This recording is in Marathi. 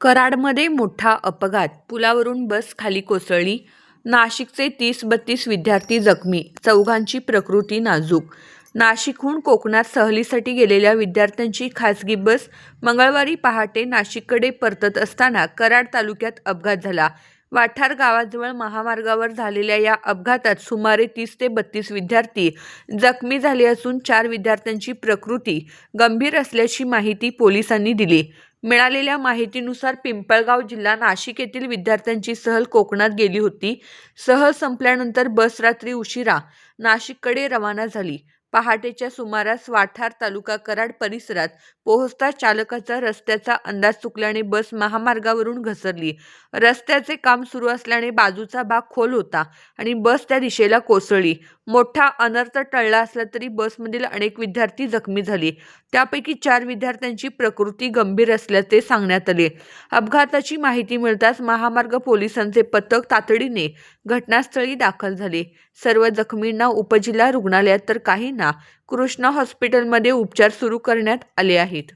कराडमध्ये मोठा अपघात. पुलावरून बस खाली कोसळली. नाशिकचे तीस बत्तीस विद्यार्थी जखमी. चौघांची प्रकृती नाजूक. नाशिकहून कोकणात सहलीसाठी गेलेल्या विद्यार्थ्यांची खासगी बस मंगळवारी पहाटे नाशिककडे परतत असताना कराड तालुक्यात अपघात झाला. वाठार गावाजवळ महामार्गावर झालेल्या या अपघातात सुमारे तीस ते बत्तीस विद्यार्थी जखमी झाले असून चार विद्यार्थ्यांची प्रकृती गंभीर असल्याची माहिती पोलिसांनी दिली. मिळालेल्या माहितीनुसार पिंपळगाव जिल्हा नाशिक येथील विद्यार्थ्यांची सहल कोकणात गेली होती. सहल संपल्यानंतर बस रात्री उशिरा नाशिककडे रवाना झाली. पहाटेच्या सुमारास वाठार तालुका कराड परिसरात पोहोचता चालकाचा रस्त्याचा अंदाज चुकल्याने बस महामार्गावरून घसरली. रस्त्याचे काम सुरू असल्याने बाजूचा भाग खोल होता आणि बस त्या दिशेला कोसळली. मोठा अनर्थ टळला असला तरी बसमधील अनेक विद्यार्थी जखमी झाले. त्यापैकी चार विद्यार्थ्यांची प्रकृती गंभीर असल्याचे सांगण्यात आले. अपघाताची माहिती मिळताच महामार्ग पोलिसांचे पथक तातडीने घटनास्थळी दाखल झाले. सर्व जखमींना उपजिल्हा रुग्णालयात तर काही रुग्णांना कृष्णा हॉस्पिटलमध्ये उपचार सुरू करण्यात आले आहेत.